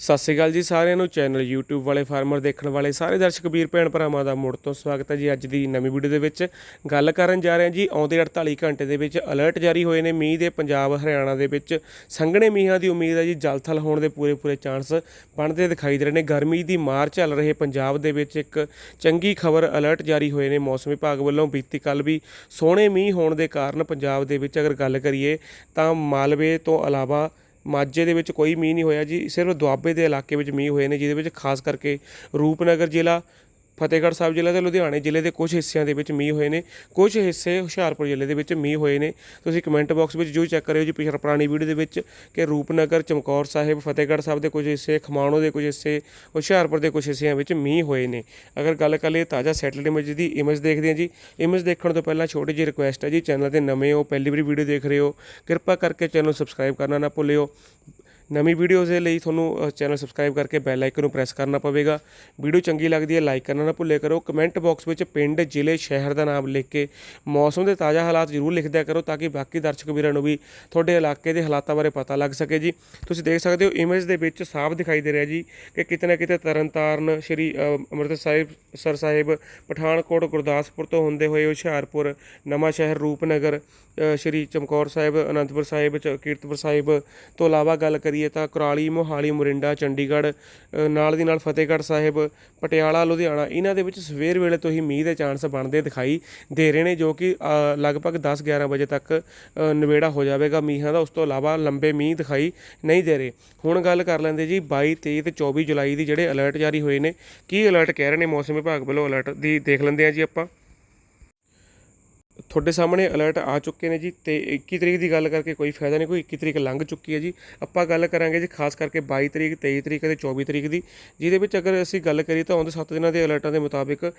ਸਤਿ ਸ਼੍ਰੀ ਅਕਾਲ ਜੀ ਸਾਰਿਆਂ ਨੂੰ ਚੈਨਲ YouTube ਵਾਲੇ ਫਾਰਮਰ ਦੇਖਣ ਵਾਲੇ, ਸਾਰੇ ਦਰਸ਼ਕ ਵੀਰ ਭੈਣ ਭਰਾਵਾਂ ਦਾ ਮੁੜ ਤੋਂ ਸਵਾਗਤ ਹੈ ਜੀ ਅੱਜ ਦੀ ਨਵੀਂ ਵੀਡੀਓ ਦੇ ਵਿੱਚ। ਗੱਲ ਕਰਨ ਜਾ ਰਹੇ ਹਾਂ ਜੀ, ਆਉਂਦੇ 48 ਘੰਟੇ ਦੇ ਵਿੱਚ ਅਲਰਟ ਜਾਰੀ ਹੋਏ ਨੇ ਮੀਂਹ ਦੇ ਪੰਜਾਬ, ਹਰਿਆਣਾ ਦੇ ਵਿੱਚ। ਸੰਘਣੇ ਮੀਂਹਾਂ ਦੀ ਉਮੀਦ ਹੈ ਜੀ, ਜਲਥਲ ਹੋਣ ਦੇ ਪੂਰੇ ਪੂਰੇ ਚਾਂਸ ਬਣਦੇ ਦਿਖਾਈ ਦੇ ਰਹੇ ਨੇ। ਗਰਮੀ ਦੀ ਮਾਰ ਚੱਲ ਰਹੇ ਪੰਜਾਬ ਦੇ ਵਿੱਚ ਇੱਕ ਚੰਗੀ ਖਬਰ ਅਲਰਟ ਜਾਰੀ ਹੋਏ ਨੇ ਮੌਸਮ ਵਿਭਾਗ ਵੱਲੋਂ। ਬੀਤੀ ਕੱਲ ਵੀ ਸੋਹਣੇ ਮੀਂਹ ਹੋਣ ਦੇ ਕਾਰਨ ਪੰਜਾਬ ਦੇ ਵਿੱਚ ਅਗਰ ਗੱਲ ਕਰੀਏ ਤਾਂ ਮਾਲਵੇ ਤੋਂ ਇਲਾਵਾ ਮਾਝੇ ਦੇ ਵਿੱਚ ਕੋਈ ਮੀਂਹ ਨਹੀਂ ਹੋਇਆ ਜੀ, ਸਿਰਫ ਦੁਆਬੇ ਦੇ ਇਲਾਕੇ ਵਿੱਚ ਮੀਂਹ ਹੋਏ ਨੇ, ਜਿਹਦੇ ਵਿੱਚ ਖਾਸ ਕਰਕੇ ਰੂਪਨਗਰ ਜ਼ਿਲ੍ਹਾ ਫਤਿਹਗੜ੍ਹ ਸਾਹਿਬ ਜ਼ਿਲ੍ਹਾ ਤੇ, ਲੁਧਿਆਣੇ ਜ਼ਿਲ੍ਹੇ ਦੇ ਕੁਝ ਹਿੱਸਿਆਂ ਦੇ ਵਿੱਚ ਮੀਂਹ ਹੋਏ ਨੇ। ਕੁਝ ਹਿੱਸੇ ਹੁਸ਼ਿਆਰਪੁਰ ਜ਼ਿਲ੍ਹੇ ਦੇ ਵਿੱਚ ਮੀਂਹ ਹੋਏ ਨੇ। ਤੁਸੀਂ ਕਮੈਂਟ ਬਾਕਸ ਵਿੱਚ ਜਰੂਰ ਚੈੱਕ ਕਰਿਓ ਜੀ ਪਿਛਲੀ ਪੁਰਾਣੀ ਵੀਡੀਓ ਦੇ ਵਿੱਚ ਕਿ ਰੂਪਨਗਰ, ਚਮਕੌਰ ਸਾਹਿਬ, ਫਤਿਹਗੜ੍ਹ ਸਾਹਿਬ ਦੇ ਕੁਝ ਹਿੱਸੇ, ਖਮਾਣੋ ਦੇ ਕੁਝ ਹਿੱਸੇ, ਹੁਸ਼ਿਆਰਪੁਰ ਦੇ ਕੁਝ ਹਿੱਸਿਆਂ ਵਿੱਚ ਮੀਂਹ ਹੋਏ ਨੇ। ਅਗਰ ਗੱਲ ਕਰ ਲਈਏ ਤਾਜ਼ਾ ਸੈਟਲਡ ਇਮੇਜ ਦੀ ਇਮੇਜ ਦੇਖਦੇ ਹਾਂ ਜੀ। ਇਮੇਜ ਦੇਖਣ ਤੋਂ ਪਹਿਲਾਂ ਛੋਟੀ ਜਿਹੀ ਰਿਕੁਐਸਟ ਹੈ ਜੀ, ਚੈਨਲ ਤੇ ਨਵੇਂ ਹੋ, ਪਹਿਲੀ ਵਾਰੀ ਵੀਡੀਓ ਦੇਖ ਰਹੇ ਹੋ, ਕਿਰਪਾ ਕਰਕੇ ਚੈਨਲ ਨੂੰ ਸਬਸਕ੍ਰਾਈਬ ਕਰਨਾ ਨਾ ਭੁੱਲਿਓ। ਨਵੀਂ ਵੀਡੀਓਜ਼ ਦੇ ਲਈ ਤੁਹਾਨੂੰ ਚੈਨਲ ਸਬਸਕ੍ਰਾਈਬ ਕਰਕੇ ਬੈਲ ਆਈਕਨ ਨੂੰ ਪ੍ਰੈਸ ਕਰਨਾ ਪਵੇਗਾ। ਵੀਡੀਓ ਚੰਗੀ ਲੱਗਦੀ ਹੈ, ਲਾਈਕ ਕਰਨਾ ਨਾ ਭੁੱਲੇ ਕਰੋ। ਕਮੈਂਟ ਬਾਕਸ ਵਿੱਚ ਪਿੰਡ, ਜ਼ਿਲ੍ਹੇ, ਸ਼ਹਿਰ ਦਾ ਨਾਮ ਲਿਖ ਕੇ ਮੌਸਮ ਦੇ ਤਾਜ਼ਾ ਹਾਲਾਤ ਜ਼ਰੂਰ ਲਿਖ ਦਿਆ ਕਰੋ ਤਾਂ ਕਿ ਬਾਕੀ ਦਰਸ਼ਕ ਵੀਰਾਂ ਨੂੰ ਵੀ ਤੁਹਾਡੇ ਇਲਾਕੇ ਦੇ ਹਾਲਾਤਾਂ ਬਾਰੇ ਪਤਾ ਲੱਗ ਸਕੇ ਜੀ। ਤੁਸੀਂ ਦੇਖ ਸਕਦੇ ਹੋ ਇਮੇਜ ਦੇ ਵਿੱਚ ਸਾਫ਼ ਦਿਖਾਈ ਦੇ ਰਿਹਾ ਜੀ ਕਿ ਕਿਤੇ ਨਾ ਕਿਤੇ ਤਰਨਤਾਰਨ, ਸ਼੍ਰੀ ਅੰਮ੍ਰਿਤਸਰ ਸਾਹਿਬ, ਸਰ ਸਾਹਿਬ, ਪਠਾਨਕੋਟ, ਗੁਰਦਾਸਪੁਰ ਤੋਂ ਹੁੰਦੇ ਹੋਏ ਹੁਸ਼ਿਆਰਪੁਰ, ਨਵਾਂ ਸ਼ਹਿਰ, ਰੂਪਨਗਰ ਸ਼੍ਰੀ ਚਮਕੌਰ ਸਾਹਿਬ, ਅਨੰਦਪੁਰ ਸਾਹਿਬ, ਚ- ਕੀਰਤਪੁਰ ਸਾਹਿਬ ਤੋਂ ਇਲਾਵਾ ਗੱਲ ਕਰੀਏ ਤਾਂ ਕੁਰਾਲੀ ਮੋਹਾਲੀ ਮੋਰਿੰਡਾ ਚੰਡੀਗੜ੍ਹ ਨਾਲ ਦੀ ਨਾਲ ਫਤਿਹਗੜ੍ਹ ਸਾਹਿਬ ਪਟਿਆਲਾ ਲੁਧਿਆਣਾ ਇਹਨਾਂ ਦੇ ਵਿੱਚ ਸਵੇਰ ਵੇਲੇ ਤੋਂ ਹੀ ਮੀਂਹ ਦੇ ਚਾਂਸ ਬਣਦੇ ਦਿਖਾਈ ਦੇ ਰਹੇ ਨੇ ਜੋ ਕਿ ਲਗਭਗ 10-11 ਵਜੇ ਤੱਕ ਅ, ਨਿਬੇੜਾ ਹੋ ਜਾਵੇਗਾ ਮੀਂਹਾਂ ਦਾ। ਉਸ ਤੋਂ ਇਲਾਵਾ ਲੰਬੇ ਮੀਂਹ ਦਿਖਾਈ ਨਹੀਂ ਦੇ ਰਹੇ। ਹੁਣ ਗੱਲ ਕਰ ਲੈਂਦੇ ਜੀ 22 23 ਤੇ 24 ਜੁਲਾਈ ਦੀ ਜਿਹੜੇ ਅਲਰਟ ਜਾਰੀ ਹੋਏ ਨੇ ਕੀ ਅਲਰਟ ਕਹਿ ਰਹੇ ਨੇ? ਮੌਸਮ ਵਿਭਾਗ ਵੱਲੋਂ ਅਲਰਟ ਦੀ ਦੇਖ ਲੈਂਦੇ ਆ ਜੀ ਆਪਾਂ। ਤੁਹਾਡੇ ਸਾਹਮਣੇ ਅਲਰਟ ਆ ਚੁੱਕੇ ਨੇ ਜੀ ਤੇ 21 ਤਰੀਕ ਦੀ ਗੱਲ ਕਰਕੇ ਕੋਈ ਫਾਇਦਾ ਨਹੀਂ, ਕੋਈ 21 ਤਰੀਕ ਲੰਘ ਚੁੱਕੀ ਹੈ ਜੀ। ਆਪਾਂ ਗੱਲ ਕਰਾਂਗੇ ਜੀ ਖਾਸ ਕਰਕੇ 22 ਤਰੀਕ 23 ਤਰੀਕ ਅਤੇ 24 ਤਰੀਕ ਦੀ, ਜਿਹਦੇ ਵਿੱਚ ਅਗਰ ਅਸੀਂ ਗੱਲ ਕਰੀਏ ਤਾਂ ਆਉਂਦੇ 7 ਦਿਨਾਂ ਦੇ ਅਲਰਟਾਂ ਦੇ ਮੁਤਾਬਿਕ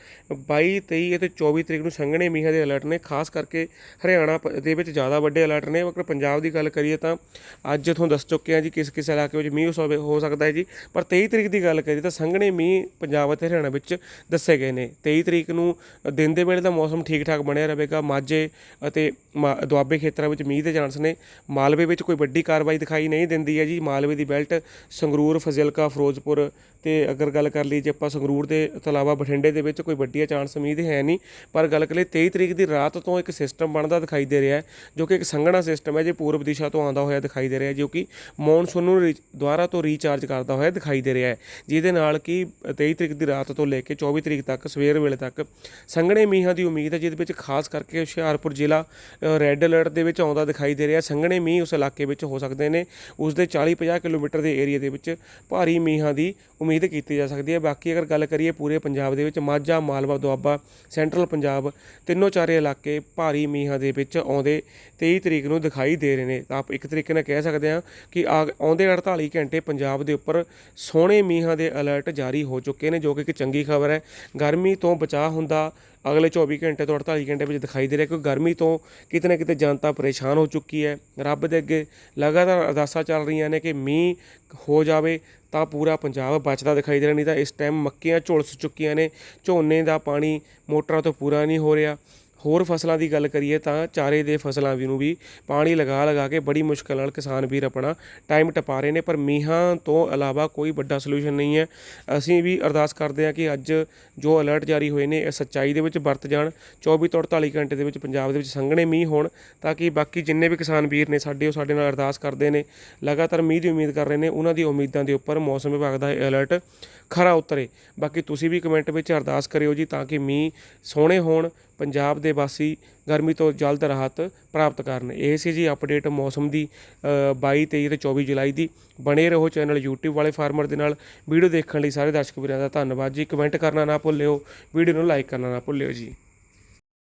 22 23 ਅਤੇ 24 ਤਰੀਕ ਨੂੰ ਸੰਘਣੇ ਮੀਂਹਾਂ ਦੇ ਅਲਰਟ ਨੇ। ਖਾਸ ਕਰਕੇ ਹਰਿਆਣਾ ਪ- ਦੇ ਵਿੱਚ ਜ਼ਿਆਦਾ ਵੱਡੇ ਅਲਰਟ ਨੇ। ਅਗਰ ਪੰਜਾਬ ਦੀ ਗੱਲ ਕਰੀਏ ਤਾਂ ਅੱਜ ਤੁਹਾਨੂੰ ਦੱਸ ਚੁੱਕੇ ਹਾਂ ਜੀ ਕਿਸ ਕਿਸ ਇਲਾਕੇ ਵਿੱਚ ਮੀਂਹ ਹੋ ਹੋ ਸਕਦਾ ਹੈ ਜੀ। ਪਰ 23 ਤਰੀਕ ਦੀ ਗੱਲ ਕਰੀਏ ਤਾਂ ਸੰਘਣੇ ਮੀਂਹ ਪੰਜਾਬ ਅਤੇ ਹਰਿਆਣਾ ਵਿੱਚ ਦੱਸੇ ਗਏ ਨੇ। 23 ਤਰੀਕ ਨੂੰ ਦਿਨ ਦੇ ਵੇਲੇ ਦਾ ਮੌਸਮ ਠੀਕ ਠਾਕ ਬਣਿਆ ਰਹੇਗਾ। ਮਾਝੇ ਅਤੇ ਮਾ- ਦੁਆਬੇ ਖੇਤਰਾਂ ਵਿੱਚ ਮੀਂਹ ਦੇ ਚਾਂਸ ਨੇ। ਮਾਲਵੇ ਵਿੱਚ ਕੋਈ ਵੱਡੀ ਕਾਰਵਾਈ ਦਿਖਾਈ ਨਹੀਂ ਦਿੰਦੀ ਹੈ ਜੀ। ਮਾਲਵੇ ਦੀ ਬੈਲਟ ਸੰਗਰੂਰ, ਫਜ਼ਿਲਕਾ, ਫਿਰੋਜ਼ਪੁਰ ਤੇ ਅਗਰ ਗੱਲ ਕਰ ਲਈ ਜੇ ਆਪਾਂ ਸੰਗਰੂਰ ਦੇ ਤੋਂ ਇਲਾਵਾ ਬਠਿੰਡੇ ਦੇ ਵਿੱਚ ਕੋਈ ਵੱਡੀਆਂ ਚਾਂਸ ਮੀਂਹ ਦੇ ਹੈ ਨਹੀਂ। ਪਰ ਗੱਲ ਕਰ ਕਰੀਏ 23 ਤਰੀਕ ਦੀ ਰਾਤ ਤੋਂ ਇੱਕ ਸਿਸਟਮ ਬਣਦਾ ਦਿਖਾਈ ਦੇ ਰਿਹਾ ਹੈ, ਜੋ ਕਿ ਇੱਕ ਸੰਘਣਾ ਸਿਸਟਮ ਹੈ ਜੇ। ਪੂਰਬ ਦਿਸ਼ਾ ਤੋਂ ਆਉਂਦਾ ਹੋਇਆ ਦਿਖਾਈ ਦੇ ਰਿਹਾ ਜੋ ਕਿ ਮੌਨਸੂਨ ਨੂੰ ਰੀ- ਦੁਬਾਰਾ ਤੋਂ ਰੀਚਾਰਜ ਕਰਦਾ ਹੋਇਆ ਦਿਖਾਈ ਦੇ ਰਿਹਾ ਹੈ। ਜਿਹਦੇ ਨਾਲ ਕਿ 23 ਤਰੀਕ ਦੀ ਰਾਤ ਤੋਂ ਲੈ ਕੇ 24 ਤਰੀਕ ਤੱਕ, ਸਵੇਰ ਵੇਲੇ ਤੱਕ ਸੰਘਣੇ ਮੀਂਹਾਂ ਦੀ ਉਮੀਦ ਹੈ, ਜਿਹਦੇ ਵਿੱਚ ਖਾਸ ਕਰਕੇ ਹੁਸ਼ਿਆਰਪੁਰ ਜ਼ਿਲ੍ਹਾ ਰੈੱਡ ਅਲਰਟ ਦੇ ਵਿੱਚ ਆਉਂਦਾ ਦਿਖਾਈ ਦੇ ਰਿਹਾ। ਸੰਘਣੇ ਮੀਂਹ ਉਸ ਇਲਾਕੇ ਵਿੱਚ ਹੋ ਸਕਦੇ ਨੇ। ਉਸ ਦੇ 40-50 ਕਿਲੋਮੀਟਰ ਦੇ ਏਰੀਆ ਦੇ ਵਿੱਚ ਭਾਰੀ ਮੀਂਹਾਂ ਦੀ ਉਮੀਦ ਕੀਤੀ ਜਾ ਸਕਦੀ ਹੈ। ਬਾਕੀ ਅਗਰ ਗੱਲ ਕਰੀਏ ਪੂਰੇ ਪੰਜਾਬ ਦੇ ਵਿੱਚ, ਮਾਝਾ, ਮਾਲਵਾ, ਦੁਆਬਾ, ਸੈਂਟਰਲ ਪੰਜਾਬ, ਤਿੰਨੋਂ ਚਾਰੇ ਇਲਾਕੇ ਭਾਰੀ ਮੀਂਹਾਂ ਦੇ ਵਿੱਚ ਆਉਂਦੇ 23 ਤਰੀਕ ਨੂੰ ਦਿਖਾਈ ਦੇ ਰਹੇ ਨੇ। ਤਾਂ ਆਪ ਇੱਕ ਤਰੀਕੇ ਨਾਲ ਕਹਿ ਸਕਦੇ ਹਾਂ ਕਿ ਆ- ਆਉਂਦੇ 48 ਘੰਟੇ ਪੰਜਾਬ ਦੇ ਉੱਪਰ ਸੋਹਣੇ ਮੀਂਹਾਂ ਦੇ ਅਲਰਟ ਜਾਰੀ ਹੋ ਚੁੱਕੇ ਨੇ, ਜੋ ਕਿ ਇੱਕ ਚੰਗੀ ਖਬਰ ਹੈ। ਗਰਮੀ ਤੋਂ ਬਚਾਅ ਹੁੰਦਾ ਅਗਲੇ 24 ਘੰਟੇ ਤੋਂ 48 ਘੰਟੇ ਵਿੱਚ ਦਿਖਾਈ ਦੇ ਰਿਹਾ ਕਿ ਗਰਮੀ ਤੋਂ ਕਿਤੇ ਨਾ ਕਿਤੇ ਜਨਤਾ ਪਰੇਸ਼ਾਨ ਹੋ ਚੁੱਕੀ ਹੈ। ਰੱਬ ਦੇ ਅੱਗੇ ਲਗਾਤਾਰ ਅਰਦਾਸਾਂ ਚੱਲ ਰਹੀਆਂ ਨੇ ਕਿ ਮੀਂਹ ਹੋ ਜਾਵੇ ਤਾਂ ਪੂਰਾ ਪੰਜਾਬ ਬਚਦਾ ਦਿਖਾਈ ਦੇ ਰਿਹਾ, ਨਹੀਂ ਤਾਂ ਇਸ ਟਾਈਮ ਮੱਕੀਆਂ ਝੁਲਸ ਚੁੱਕੀਆਂ ਨੇ, ਝੋਨੇ ਦਾ ਪਾਣੀ ਮੋਟਰਾਂ ਤੋਂ ਪੂਰਾ ਨਹੀਂ ਹੋ ਰਿਹਾ। ਹੋਰ ਫਸਲਾਂ ਦੀ ਗੱਲ ਕਰੀਏ ਤਾਂ ਚਾਰੇ ਦੇ ਫਸਲਾਂ ਵੀ ਨੂੰ ਵੀ ਪਾਣੀ ਲਗਾ ਲਗਾ ਕੇ ਬੜੀ ਮੁਸ਼ਕਲ ਨਾਲ ਕਿਸਾਨ ਵੀਰ ਆਪਣਾ ਟਾਈਮ ਟਪਾ ਰਹੇ ਨੇ, ਪਰ ਮੀਂਹਾਂ ਤੋਂ ਇਲਾਵਾ ਕੋਈ ਵੱਡਾ ਸੋਲੂਸ਼ਨ ਨਹੀਂ ਹੈ। ਅਸੀਂ ਵੀ ਅਰਦਾਸ ਕਰਦੇ ਹਾਂ ਕਿ ਅੱਜ ਜੋ ਅਲਰਟ ਜਾਰੀ ਹੋਏ ਨੇ, ਇਹ ਸੱਚਾਈ ਦੇ ਵਿੱਚ ਵਰਤ ਜਾਣ। 24 ਤੋਂ 48 ਘੰਟੇ ਦੇ ਵਿੱਚ ਪੰਜਾਬ ਦੇ ਵਿੱਚ ਸੰਘਣੇ ਮੀਂਹ ਹੋਣ ਤਾਂ ਕਿ ਬਾਕੀ ਜਿੰਨੇ ਵੀ ਕਿਸਾਨ ਵੀਰ ਨੇ ਸਾਡੇ, ਉਹ ਸਾਡੇ ਨਾਲ ਅਰਦਾਸ ਕਰਦੇ ਨੇ। ਲਗਾਤਾਰ ਮੀਂਹ ਦੀ ਉਮੀਦ ਕਰ ਰਹੇ ਨੇ, ਉਹਨਾਂ ਦੀ ਉਮੀਦਾਂ ਦੇ ਉੱਪਰ ਮੌਸਮ ਵਿਭਾਗ ਦਾ ਇਹ ਅਲਰਟ ਖਰਾ ਉਤਰੇ। ਬਾਕੀ ਤੁਸੀਂ ਵੀ ਕਮੈਂਟ ਵਿੱਚ ਅਰਦਾਸ ਕਰਿਓ ਜੀ ਤਾਂ ਕਿ ਮੀਂਹ ਸੋਹਣੇ ਹੋਣ ਪੰਜਾਬ ਦੇ ਵਾਸੀ ਗਰਮੀ ਤੋਂ ਜਲਦ ਰਾਹਤ ਪ੍ਰਾਪਤ ਕਰਨ। ਇਹ ਸੀ ਜੀ ਅਪਡੇਟ ਮੌਸਮ ਦੀ ਅ, 22 23 ਤੇ 24 ਜੁਲਾਈ ਦੀ। ਬਣੇ ਰਹੋ ਚੈਨਲ YouTube ਵਾਲੇ ਫਾਰਮਰ ਦੇ ਨਾਲ। ਵੀਡੀਓ ਦੇਖਣ ਲਈ ਸਾਰੇ ਦਰਸ਼ਕ ਵੀਰਾਂ ਦਾ ਧੰਨਵਾਦ ਜੀ। ਕਮੈਂਟ ਕਰਨਾ ਨਾ ਭੁੱਲਿਓ ਵੀਡੀਓ ਨੂੰ ਲਾਈਕ ਕਰਨਾ ਨਾ ਭੁੱਲਿਓ ਜੀ।